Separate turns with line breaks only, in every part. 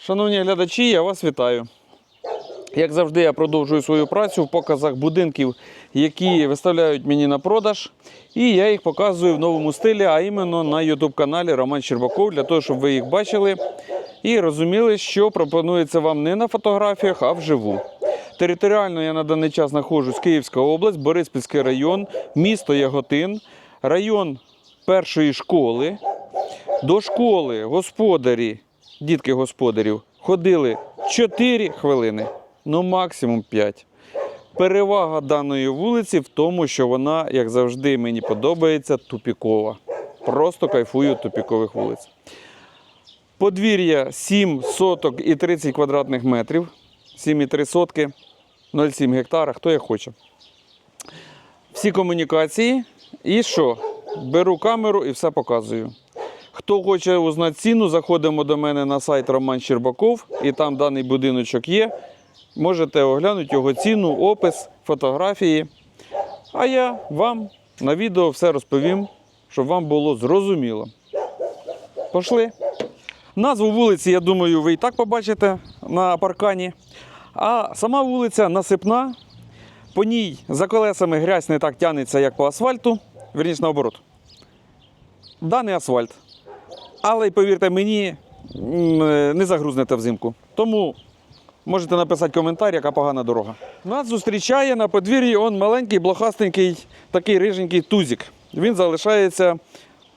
Шановні глядачі, я вас вітаю. Як завжди, я продовжую свою працю в показах будинків, які виставляють мені на продаж. І я їх показую в новому стилі, а іменно на YouTube каналі Роман Щербаков, для того, щоб ви їх бачили і розуміли, що пропонується вам не на фотографіях, а вживу. Територіально я на даний час знаходжусь Київська область, Бориспільський район, місто Яготин, район першої школи. До школи господарі, дітки господарів, ходили 4 хвилини, ну максимум 5. Перевага даної вулиці в тому, що вона, як завжди, мені подобається, тупікова. Просто кайфую тупікових вулиць. Подвір'я 7 соток і 30 квадратних метрів, 7,3 сотки, 0,7 гектара, хто як хоче. Всі комунікації. І що? Беру камеру і все показую. Хто хоче узнати ціну, заходимо до мене на сайт Роман Щербаков, і там даний будиночок є. Можете оглянути його ціну, опис, фотографії. А я вам на відео все розповім, щоб вам було зрозуміло. Пошли. Назву вулиці, я думаю, ви і так побачите на паркані. А сама вулиця насипна. По ній за колесами грязь не так тягнеться, як по асфальту. Вірніше наоборот. Даний асфальт. Але й повірте мені, е, не загрузнете взимку. Тому можете написати коментар, яка погана дорога. Нас зустрічає на подвір'ї он маленький, блохастенький, такий риженький тузик. Він залишається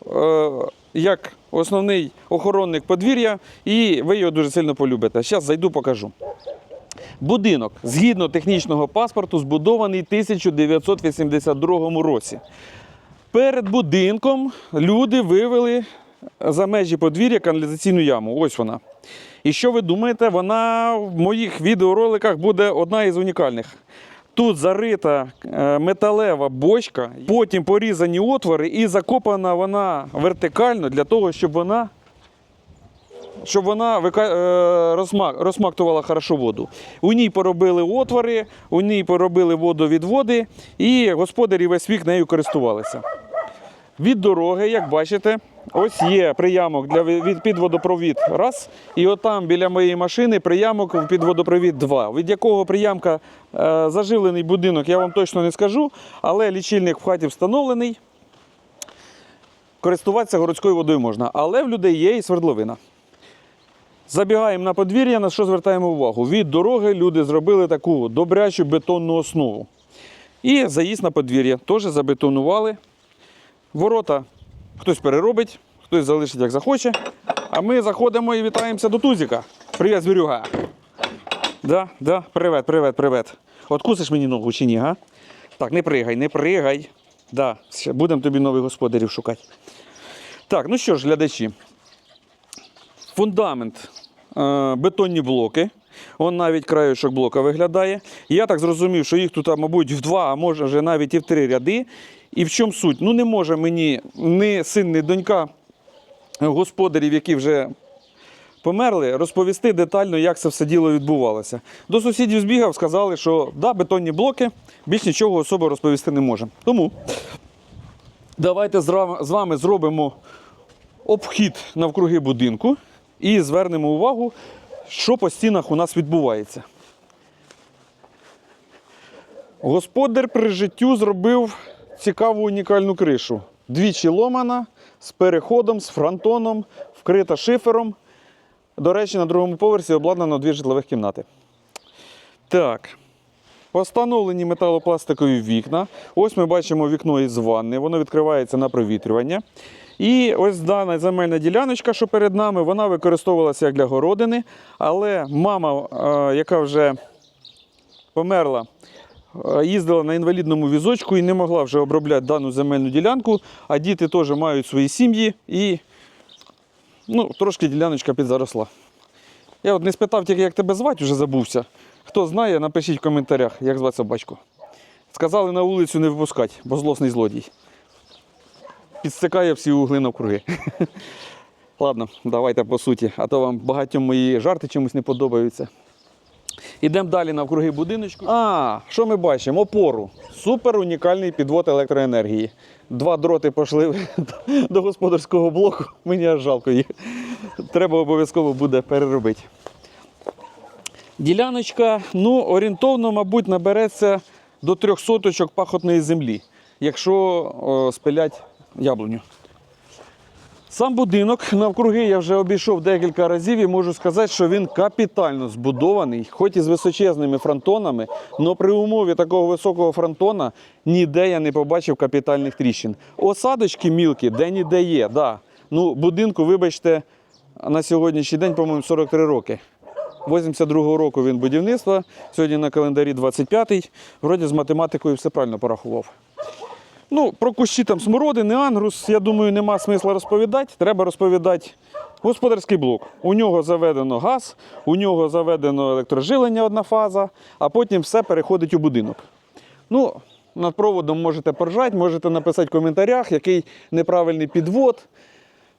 е, як основний охоронник подвір'я, і ви його дуже сильно полюбите. Зараз зайду, покажу. Будинок згідно технічного паспорту збудований в 1982 році. Перед будинком люди вивели за межі подвір'я каналізаційну яму. Ось вона. І що ви думаєте, вона в моїх відеороликах буде одна із унікальних. Тут зарита е, металева бочка, потім порізані отвори і закопана вона вертикально для того, щоб вона щоб вона е, розмак, розмактувала хорошо воду. У ній поробили отвори, у ній поробили водовідводи, і господарі весь вік нею користувалися. Від дороги, як бачите, ось є приямок для ві- від під водопровід. Раз. І отам біля моєї машини приямок під водопровід два. Від якого приямка е, заживлений будинок, я вам точно не скажу, але лічильник в хаті встановлений. Користуватися городською водою можна, але в людей є і свердловина. Забігаємо на подвір'я, на що звертаємо увагу? Від дороги люди зробили таку добрячу бетонну основу. І заїзд на подвір'я теж забетонували. Ворота хтось переробить, хтось залишить як захоче. А ми заходимо і вітаємося до Тузіка. Привіт, звірюга. Да, да, привет, привет, привет. Откусиш мені ногу чи ні, га? Так, не пригай, не пригай. Да, будемо тобі нових господарів шукати. Так, ну що ж, глядачі. Фундамент, е, бетонні блоки. Он навіть краюшок блока виглядає. Я так зрозумів, що їх тут, мабуть, в два, а може навіть і в три ряди. І в чому суть? Ну не може мені ні син, ні донька господарів, які вже померли, розповісти детально, як це все діло відбувалося. До сусідів збігав, сказали, що да, бетонні блоки, більш нічого особо розповісти не можемо. Тому давайте з вами зробимо обхід навкруги будинку і звернемо увагу, що по стінах у нас відбувається. Господар при життю зробив цікаву унікальну кришу. Двічі ломана, з переходом, з фронтоном, вкрита шифером. До речі, на другому поверсі обладнано дві житлових кімнати. Так. Постановлені металопластикові вікна. Ось ми бачимо вікно із ванни, воно відкривається на провітрювання. І ось дана земельна діляночка, що перед нами, вона використовувалася як для городини. Але мама, е, яка вже померла, їздила на інвалідному візочку і не могла вже обробляти дану земельну ділянку, а діти теж мають свої сім'ї і ну, трошки діляночка підзаросла. Я от не спитав тільки, як тебе звати, вже забувся. Хто знає, напишіть в коментарях, як звати собачку. Сказали на вулицю не випускати, бо злосний злодій. Підстикає всі угли навкруги. Ладно, давайте по суті, а то вам багатьом мої жарти чомусь не подобаються. Ідемо далі навкруги будиночку. А, що ми бачимо? Опору. Супер унікальний підвод електроенергії. Два дроти пішли до господарського блоку, мені аж жалко їх. треба обов'язково буде переробити. Діляночка, ну, орієнтовно, мабуть, набереться до трьох соточок пахотної землі, якщо о, спилять яблуню. Сам будинок навкруги я вже обійшов декілька разів і можу сказати, що він капітально збудований, хоч і з височезними фронтонами, але при умові такого високого фронтона ніде я не побачив капітальних тріщин. Осадочки мілкі, де-ніде є. Да. Ну, будинку, вибачте, на сьогоднішній день, по-моєму, 43 роки. 82-го року він будівництва, сьогодні на календарі 25-й. Вроді з математикою все правильно порахував. Ну, про кущі там смородини, ангрус, я думаю, нема смисла розповідати. Треба розповідати господарський блок. У нього заведено газ, у нього заведено електрожилення одна фаза, а потім все переходить у будинок. Ну, над проводом можете поржати, можете написати в коментарях, який неправильний підвод.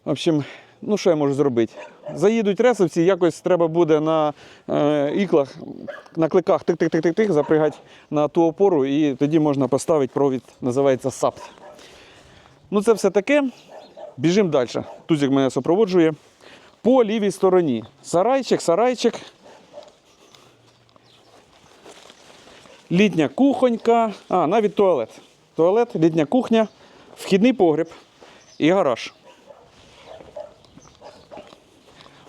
В общем, ну що я можу зробити? Заїдуть ресовці, якось треба буде на е, іклах, на кликах тик-тик-тик-тик-тик запрягати на ту опору, і тоді можна поставити провід, називається САПТ. Ну, це все таке. Біжимо далі. Тузик мене супроводжує. По лівій стороні. Сарайчик, сарайчик. Літня кухонька, а, навіть туалет. Туалет, літня кухня, вхідний погріб і гараж.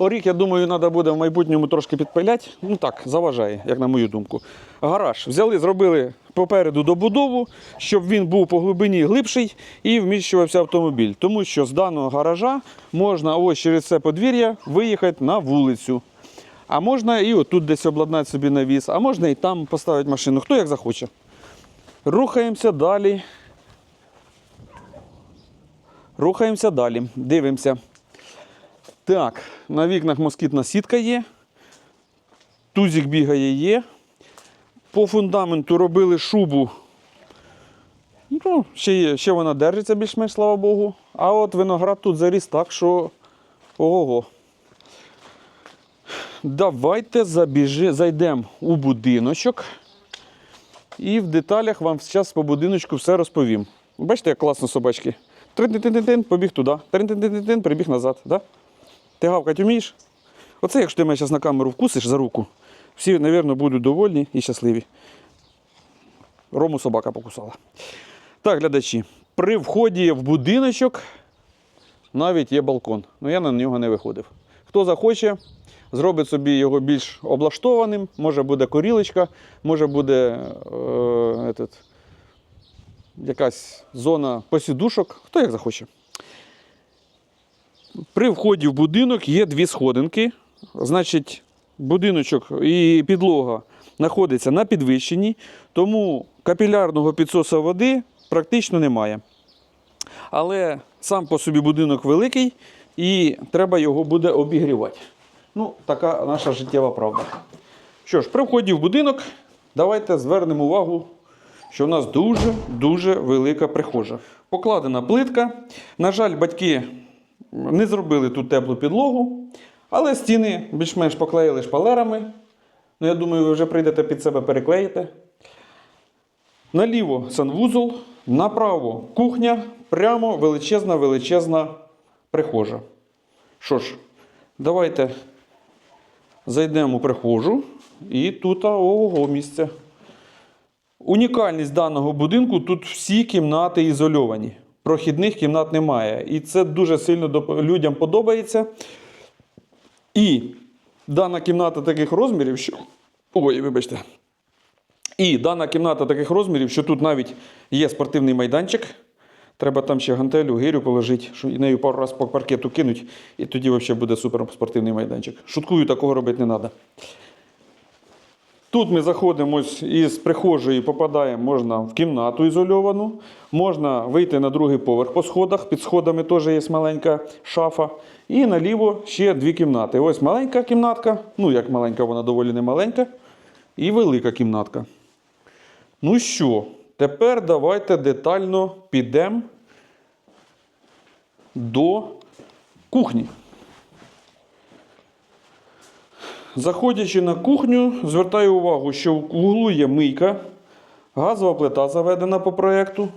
Орік, я думаю, треба буде в майбутньому трошки підпиляти. Ну так, заважає, як на мою думку. Гараж. Взяли, зробили попереду добудову, щоб він був по глибині глибший і вміщувався автомобіль. Тому що з даного гаража можна ось через це подвір'я виїхати на вулицю. А можна і отут десь обладнати собі навіс, а можна і там поставити машину, хто як захоче. Рухаємося далі. Рухаємося далі. Дивимося. Так, на вікнах москітна сітка є. Тузик бігає є. По фундаменту робили шубу. Ну, ще, є, ще вона держиться більш-менш, слава Богу. А от виноград тут заріс так, що ого. Давайте забіжи, зайдемо у будиночок. І в деталях вам зараз по будиночку все розповім. Бачите, як класно собачки. Трин-тин-тин-тин, побіг туди. Трин-тин-тин-тин, прибіг назад. Да? Ти гавкать вмієш? Оце, якщо ти мене зараз на камеру вкусиш за руку, всі, мабуть, будуть довольні і щасливі. Рому собака покусала. Так, глядачі, при вході в будиночок навіть є балкон. Ну я на нього не виходив. Хто захоче, зробить собі його більш облаштованим, може буде корілочка, може буде е, этот, якась зона посідушок, хто як захоче. При вході в будинок є дві сходинки. Значить, будиночок і підлога знаходиться на підвищенні, тому капілярного підсосу води практично немає. Але сам по собі будинок великий і треба його буде обігрівати. Ну, така наша життєва правда. Що ж, при вході в будинок давайте звернемо увагу, що в нас дуже-дуже велика прихожа. Покладена плитка. На жаль, батьки не зробили тут теплу підлогу, але стіни більш-менш поклеїли шпалерами. Ну, я думаю, ви вже прийдете під себе переклеїте. Наліво санвузол, направо кухня, прямо величезна величезна прихожа. Що ж, давайте зайдемо у прихожу і тут ого місце. Унікальність даного будинку тут всі кімнати ізольовані. Прохідних кімнат немає. І це дуже сильно людям подобається. І дана кімната таких розмірів, що. Ой, вибачте. І дана кімната таких розмірів, що тут навіть є спортивний майданчик. Треба там ще гантелю, гирю положити, що і нею пару разів по паркету кинуть, і тоді взагалі буде супер спортивний майданчик. Шуткую, такого робити не треба. Тут ми заходимо із прихожої, попадаємо можна в кімнату ізольовану, можна вийти на другий поверх по сходах. Під сходами теж є маленька шафа. І наліво ще дві кімнати. Ось маленька кімнатка, ну як маленька, вона доволі не маленька. І велика кімнатка. Ну що, тепер давайте детально підемо до кухні. Заходячи на кухню, звертаю увагу, що в углу є мийка, газова плита заведена по проєкту,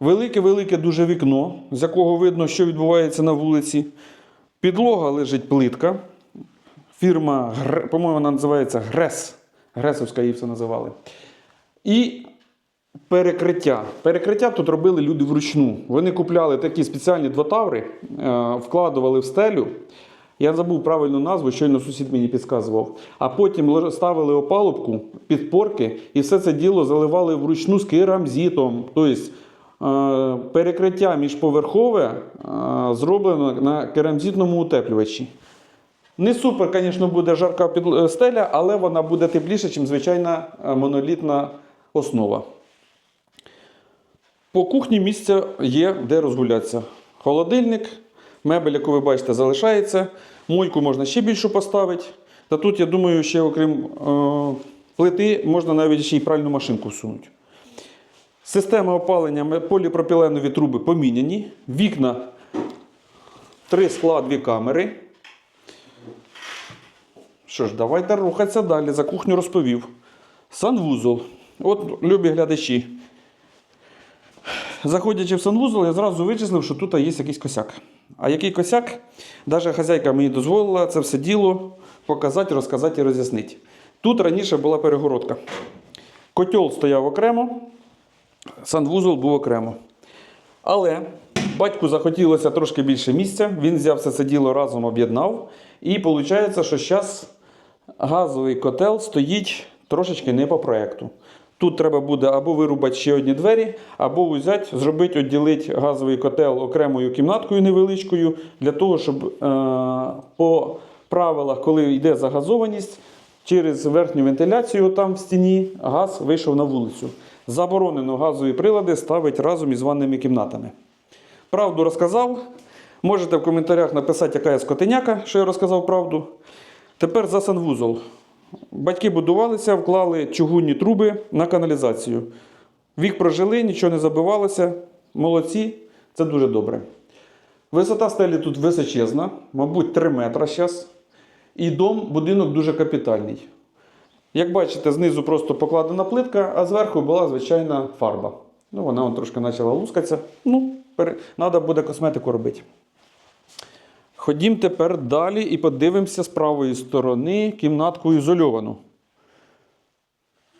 велике-велике дуже вікно, з якого видно, що відбувається на вулиці. Підлога лежить плитка. Фірма, по-моєму, вона називається Грес. Гресовська її все називали. І перекриття. Перекриття тут робили люди вручну. Вони купляли такі спеціальні двотаври, е, вкладували в стелю. Я забув правильну назву, щойно сусід мені підказував. А потім ставили опалубку, підпорки, і все це діло заливали вручну з керамзітом. Тобто е, перекриття міжповерхове е, зроблено на керамзитному утеплювачі. Не супер, звісно, буде жарка під- стеля, але вона буде тепліша, ніж звичайна е, монолітна основа. По кухні місця є, де розгулятися. Холодильник, мебель, яку ви бачите, залишається. Мойку можна ще більшу поставити. Та тут, я думаю, ще окрім е, плити, можна навіть ще й пральну машинку всунути. Система опалення поліпропіленові труби поміняні. Вікна три скла, дві камери. Що ж, давайте рухатися далі. За кухню розповів. Санвузол. От, любі глядачі. Заходячи в санвузол, я зразу вичислив, що тут є якийсь косяк. А який косяк? Навіть хазяйка мені дозволила це все діло показати, розказати і роз'яснити. Тут раніше була перегородка. Котел стояв окремо, санвузол був окремо. Але батьку захотілося трошки більше місця, він взяв все це діло разом об'єднав. І виходить, що зараз газовий котел стоїть трошечки не по проєкту. Тут треба буде або вирубати ще одні двері, або взяти, зробити, відділити газовий котел окремою кімнаткою невеличкою, для того, щоб е, по правилах, коли йде загазованість, через верхню вентиляцію там в стіні газ вийшов на вулицю. Заборонено газові прилади ставити разом із ванними кімнатами. Правду розказав. Можете в коментарях написати, яка я скотиняка, що я розказав правду. Тепер за санвузол. Батьки будувалися, вклали чугунні труби на каналізацію. Вік прожили, нічого не забивалося. Молодці, це дуже добре. Висота стелі тут височезна, мабуть, 3 метри зараз. І дом, будинок дуже капітальний. Як бачите, знизу просто покладена плитка, а зверху була звичайна фарба. Ну, вона вон трошки почала лускатися. Ну, треба буде косметику робити. Ходім тепер далі і подивимося з правої сторони кімнатку ізольовану.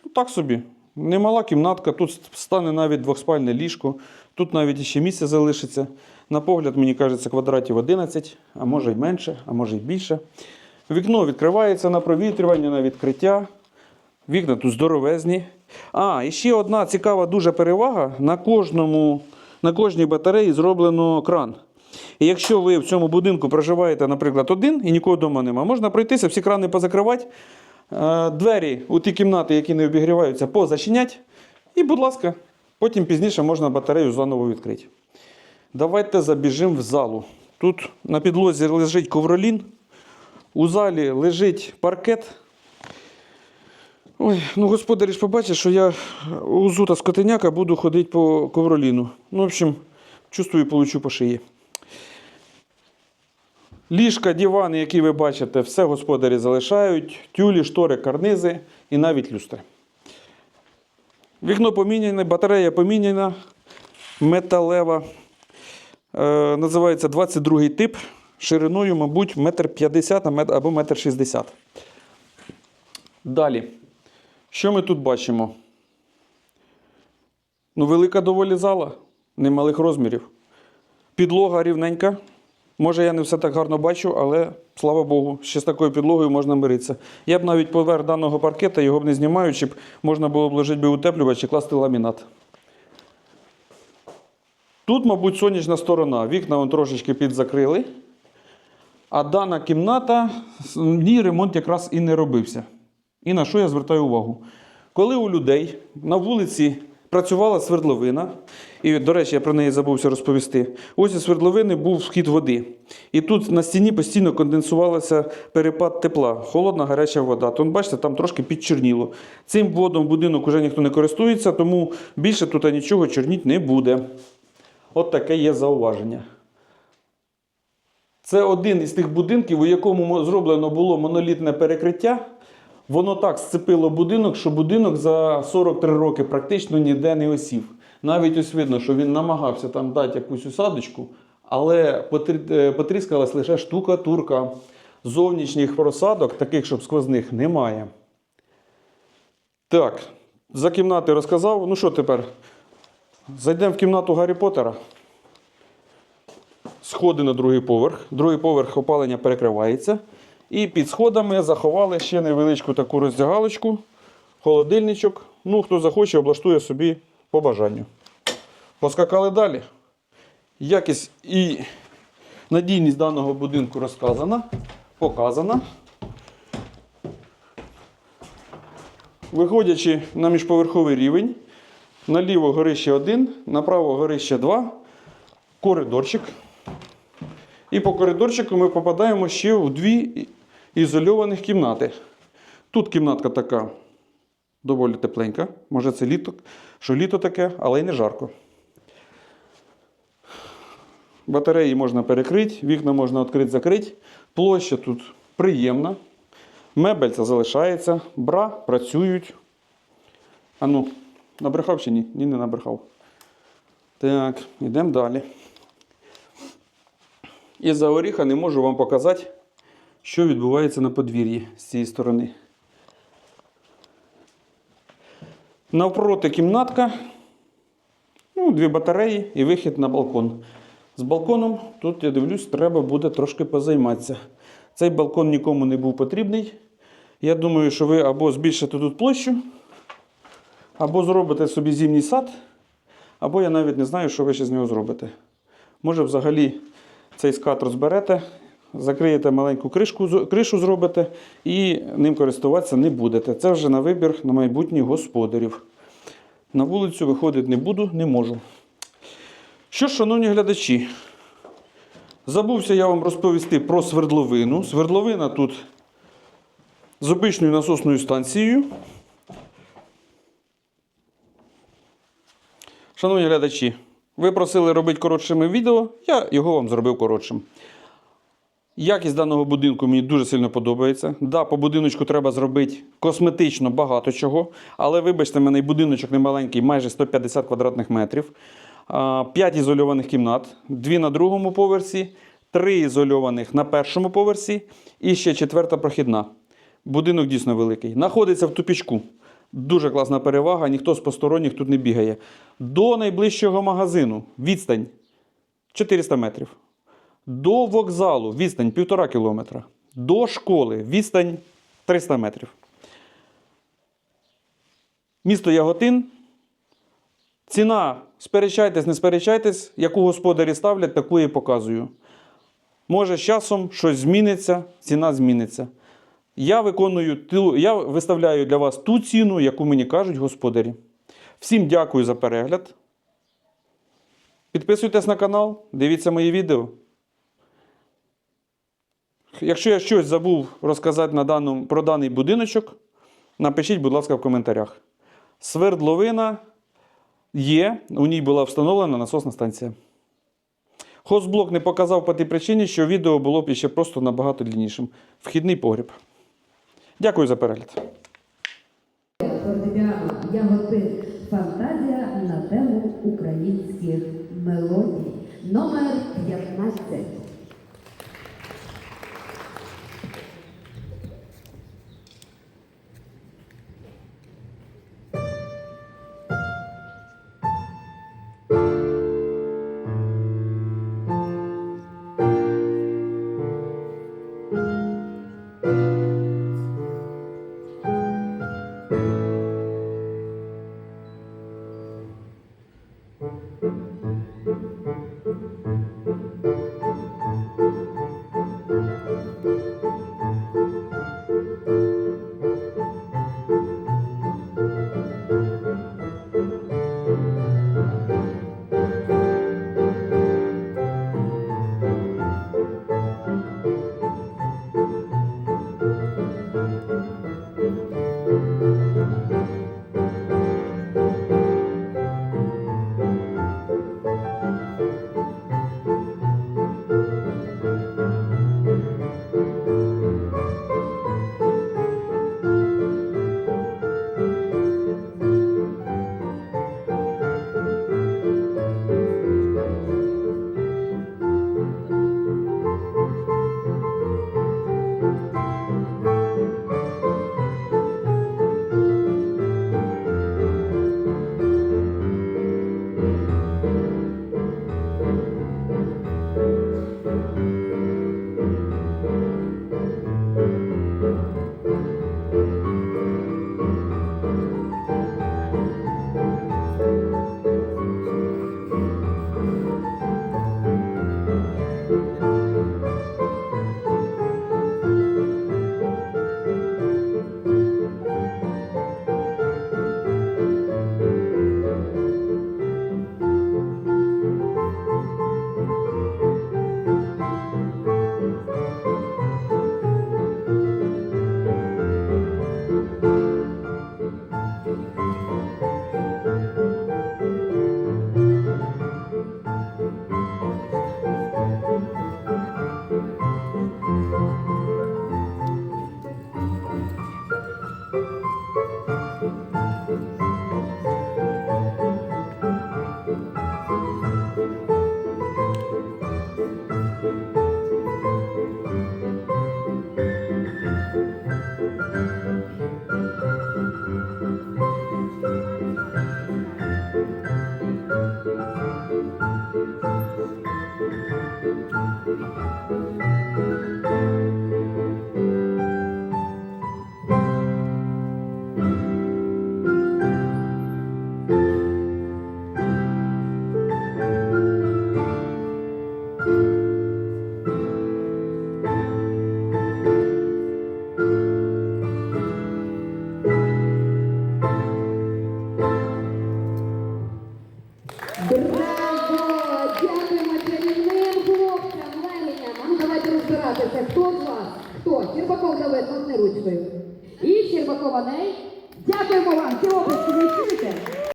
Ну, так собі. Немала кімнатка, тут стане навіть двохспальне ліжко, тут навіть ще місце залишиться. На погляд, мені кажеться, квадратів 11, а може й менше, а може й більше. Вікно відкривається на провітрювання, на відкриття. Вікна тут здоровезні. А, і ще одна цікава дуже перевага: на, кожному, на кожній батареї зроблено кран. І якщо ви в цьому будинку проживаєте, наприклад, один і нікого вдома нема, можна пройтися, всі крани позакривати, е, двері у ті кімнати, які не обігріваються, позачинять. І, будь ласка, потім пізніше можна батарею заново відкрити. Давайте забіжимо в залу. Тут на підлозі лежить ковролін, у залі лежить паркет. Ой, ну господарі ж побачить, що я узута скотиняка буду ходити по ковроліну. Ну, в общем, чувствую, получу по шиї. Ліжка, дивани, які ви бачите, все господарі залишають. Тюлі, штори, карнизи і навіть люстри. Вікно поміняне, батарея поміняна, металева. Е, називається 22 тип. Шириною, мабуть, 1,50 м або 1,60 м. Далі. Що ми тут бачимо? Ну, велика доволі зала, немалих розмірів. Підлога рівненька. Може, я не все так гарно бачу, але слава Богу, ще з такою підлогою можна миритися. Я б навіть поверх даного паркета, його б не знімаючи, б можна було б ложити би утеплювач і класти ламінат. Тут, мабуть, сонячна сторона. Вікна вон трошечки підзакрили. А дана кімната, в ній ремонт якраз і не робився. І на що я звертаю увагу? Коли у людей на вулиці працювала свердловина, і, до речі, я про неї забувся розповісти. Ось із свердловини був вхід води. І тут на стіні постійно конденсувалася перепад тепла, холодна гаряча вода. То, бачите, там трошки підчорніло. Цим водом будинок вже ніхто не користується, тому більше тут нічого чорніть не буде. От таке є зауваження. Це один із тих будинків, у якому зроблено було монолітне перекриття. Воно так сцепило будинок, що будинок за 43 роки практично ніде не осів. Навіть ось видно, що він намагався там дати якусь усадочку, але е, потріскалась лише штукатурка. Зовнішніх просадок, таких, щоб сквозних, немає. Так, за кімнати розказав. Ну що тепер? Зайдемо в кімнату Гаррі Поттера. Сходи на другий поверх. Другий поверх опалення перекривається. І під сходами заховали ще невеличку таку роздягалочку, холодильничок. Ну, хто захоче, облаштує собі по бажанню. Поскакали далі. Якість і надійність даного будинку розказана, показана. Виходячи на міжповерховий рівень, наліво горище 1, направо горище 2, коридорчик. І по коридорчику ми попадаємо ще в дві ізольованих кімнати. Тут кімнатка така доволі тепленька. Може це літо, що літо таке, але й не жарко. Батареї можна перекрити, вікна можна відкрити, закрити. Площа тут приємна. Мебель це залишається, бра працюють. А ну, набрехав чи ні? Ні, не набрехав. Так, йдемо далі. І за оріха не можу вам показати, що відбувається на подвір'ї з цієї сторони. Навпроти кімнатка, ну, дві батареї і вихід на балкон. З балконом тут, я дивлюсь, треба буде трошки позайматися. Цей балкон нікому не був потрібний. Я думаю, що ви або збільшите тут площу, або зробите собі зимній сад, або я навіть не знаю, що ви ще з нього зробите. Може, взагалі цей скат розберете, закриєте маленьку кришку, кришу зробите і ним користуватися не будете. Це вже на вибір на майбутніх господарів. На вулицю виходити не буду, не можу. Що ж, шановні глядачі, забувся я вам розповісти про свердловину. Свердловина тут з обичною насосною станцією. Шановні глядачі, ви просили робити коротшими відео, я його вам зробив коротшим. Якість даного будинку мені дуже сильно подобається. Да, по будиночку треба зробити косметично багато чого, але вибачте мене, і будиночок не маленький, майже 150 квадратних метрів. 5 ізольованих кімнат, 2 на другому поверсі, 3 ізольованих на першому поверсі і ще четверта прохідна. Будинок дійсно великий. Знаходиться в тупічку. Дуже класна перевага, ніхто з посторонніх тут не бігає. До найближчого магазину відстань 400 метрів. До вокзалу відстань 1,5 кілометра. До школи відстань 300 метрів. Місто Яготин. Ціна, сперечайтесь, не сперечайтесь, яку господарі ставлять, таку і показую. Може, з часом щось зміниться, ціна зміниться. Я виконую я виставляю для вас ту ціну, яку мені кажуть господарі. Всім дякую за перегляд. Підписуйтесь на канал, дивіться мої відео. Якщо я щось забув розказати на даному, про даний будиночок, напишіть, будь ласка, в коментарях. Свердловина є, у ній була встановлена насосна станція. Хозблок не показав по тій причині, що відео було б ще просто набагато длиннішим. Вхідний погріб. Дякую за перегляд.
Фортепіано Фантазія на тему українських мелодій. Номер 15.